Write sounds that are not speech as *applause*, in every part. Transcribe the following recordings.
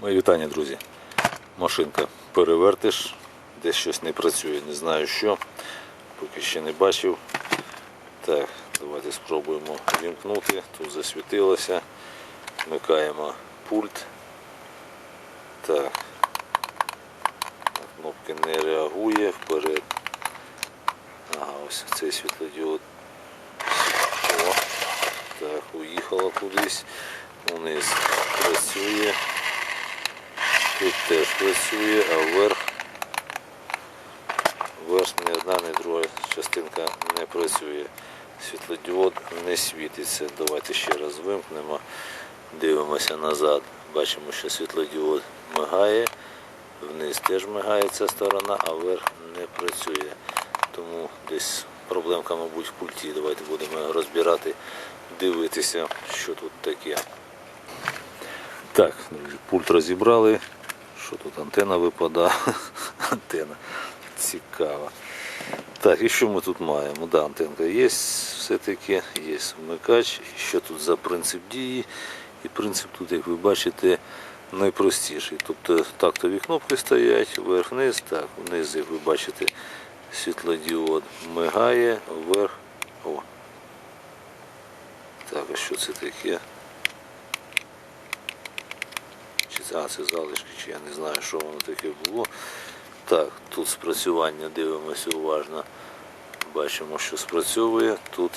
Мої вітання, друзі. Машинка перевертиш, десь щось не працює, не знаю що. Поки ще не бачив. Так, давайте спробуємо вімкнути. Тут засвітилося. Вмикаємо пульт. Так. Кнопки не реагує вперед. Ага, ось цей світлодіод. О, так, уїхала кудись. Униз працює. Тут теж працює, а вверх, вверх ні одна, ні друга частинка не працює. Світлодіод не світиться. Давайте ще раз вимкнемо, дивимося назад. Бачимо, що світлодіод мигає, вниз теж мигає ця сторона, а вверх не працює. Тому десь проблемка, мабуть, в пульті. Давайте будемо розбирати, дивитися, що тут таке. Так, пульт розібрали. Що тут антена випадає? *laughs* Антена. Цікаво. Так, і що ми тут маємо? Да, антенка є все-таки, є вмикач. Що тут за принцип дії? І принцип тут, як ви бачите, найпростіший. Тобто тактові кнопки стоять, вверх-вниз, так, вниз, як ви бачите, світлодіод мигає, вверх. О. Так, а що це таке? Чи а, це залишки, чи я не знаю, що воно таке було. Так, тут спрацювання дивимося уважно. Бачимо, що спрацьовує. Тут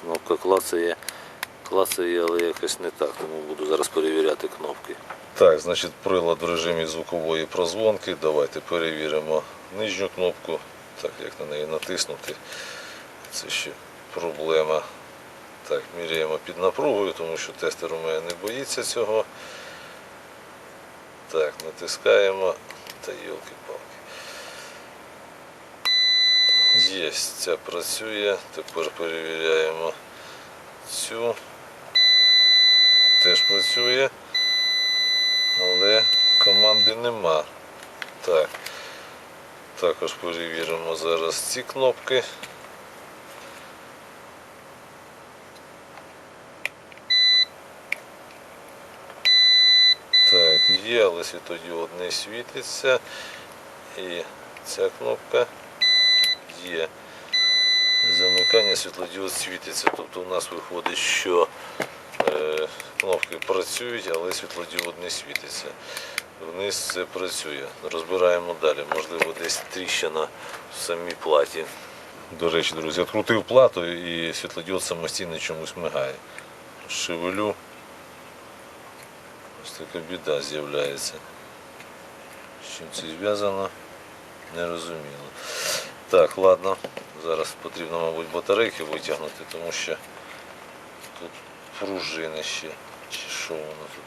кнопка клацає, клацає, але якось не так, тому буду зараз перевіряти кнопки. Так, значить, прилад в режимі звукової прозвонки. Давайте перевіримо нижню кнопку, так як на неї натиснути. Це ще проблема. Так, міряємо під напругою, тому що тестер у мене не боїться цього. Так, натискаємо та йолки-палки. Є, ця працює. Тепер перевіряємо цю. Теж працює, але команди нема. Так. Також перевіримо зараз ці кнопки. Так, є, але світодіод не світиться. І ця кнопка є. Замикання світлодіод світиться. Тобто у нас виходить, що е, кнопки працюють, але світлодіод не світиться. Вниз це працює. Розбираємо далі. Можливо, десь тріщина в самій платі. До речі, друзі, відкрутив плату і світлодіод самостійно чомусь мигає. Шевелю. Така біда з'являється. З чим це зв'язано, не розуміло. Так, ладно. Зараз потрібно, мабуть, батарейки витягнути, тому що тут пружини ще. Чи що воно тут?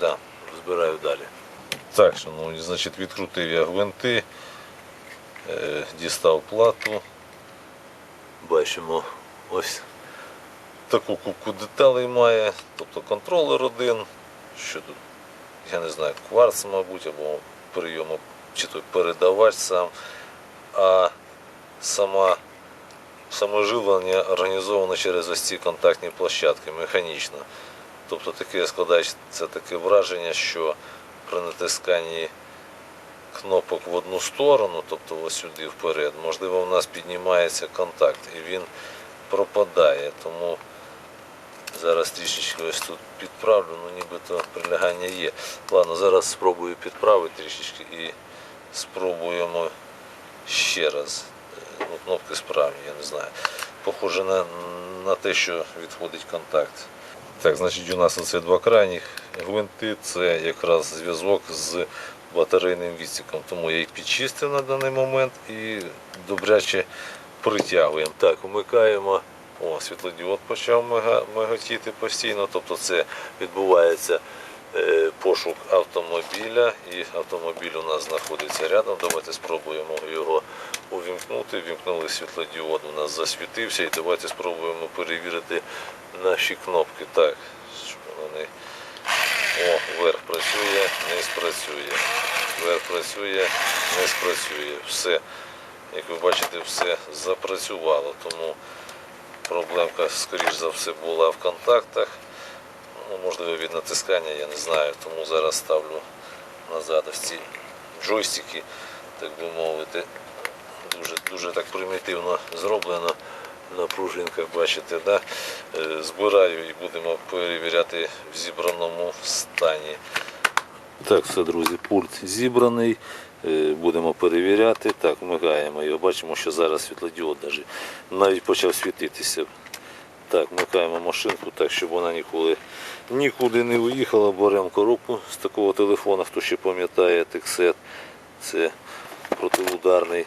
Да, розбираю далі. Так, шановні, значить, відкрутив я гвинти, е, дістав плату. Бачимо ось таку кубку деталей має, тобто контролер один, що тут, я не знаю, кварц, мабуть, або прийому, чи той передавач сам, а сама саме живлення організовано через ось ці контактні площадки механічно. Тобто таке складається таке враження, що при натисканні кнопок в одну сторону, тобто ось сюди вперед, можливо, у нас піднімається контакт і він пропадає. Тому Зараз трішечки ось тут підправлю, ну нібито прилягання є. Ладно, зараз спробую підправити трішечки і спробуємо ще раз. Е, Ну, кнопки справні, я не знаю. Похоже на, на те, що відходить контакт. Так, значить у нас оце два крайніх гвинти, це якраз зв'язок з батарейним відсіком. Тому я їх підчистив на даний момент і добряче притягуємо. Так, вмикаємо. О, світлодіод почав миготіти постійно, тобто це відбувається е, пошук автомобіля, і автомобіль у нас знаходиться рядом. Давайте спробуємо його увімкнути. Вімкнули світлодіод, у нас засвітився, і давайте спробуємо перевірити наші кнопки. Так, щоб вони. О, вверх працює, низ працює. Вверх працює, низ працює. Все, як ви бачите, все запрацювало. Тому проблемка, скоріш за все, була в контактах. ну, можливо від натискання, я не знаю. Тому зараз ставлю назад ось ці джойстики, так би мовити. Дуже, дуже так примітивно зроблено на пружинках, бачите, да? Е, збираю і будемо перевіряти в зібраному стані. Так, все, друзі, пульт зібраний. Е, Будемо перевіряти. Так, вмикаємо його. Бачимо, що зараз світлодіод навіть, навіть почав світитися. Так, вмикаємо машинку так, щоб вона ніколи нікуди не уїхала. Беремо коробку з такого телефона, хто ще пам'ятає тексет. Це протиударний.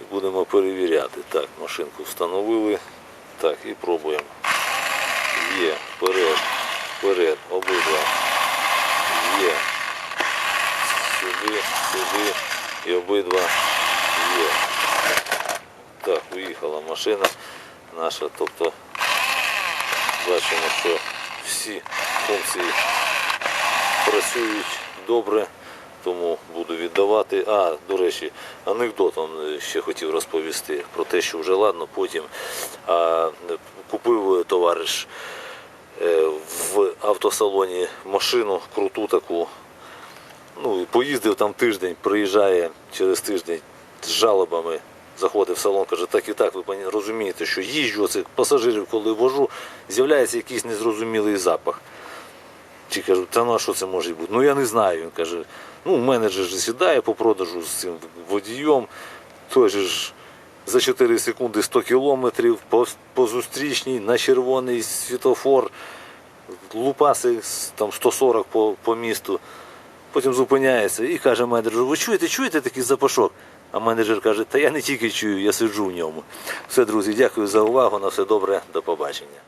І будемо перевіряти. Так, машинку встановили. Так, і пробуємо. Є, вперед, вперед, обидва. Є. Сюди, сюди і обидва є. Так, виїхала машина наша, тобто бачимо, що всі функції працюють добре, тому буду віддавати. А, до речі, анекдотом ще хотів розповісти про те, що вже ладно, потім а, купив товариш е, в автосалоні машину круту таку. Ну, поїздив там тиждень, приїжджає через тиждень з жалобами, заходить в салон, каже, так і так, ви розумієте, що їжджу оцих пасажирів, коли вожу, з'являється якийсь незрозумілий запах. Чи кажу, та ну а що це може бути? Ну я не знаю. Він каже, ну менеджер же сідає по продажу з цим водієм, той же ж за 4 секунди 100 кілометрів по, по зустрічній на червоний світофор, лупаси там 140 по, по місту. Потім зупиняється і каже менеджеру, ви чуєте, чуєте такий запашок? А менеджер каже, та я не тільки чую, я сиджу в ньому. Все, друзі, дякую за увагу. На все добре, до побачення.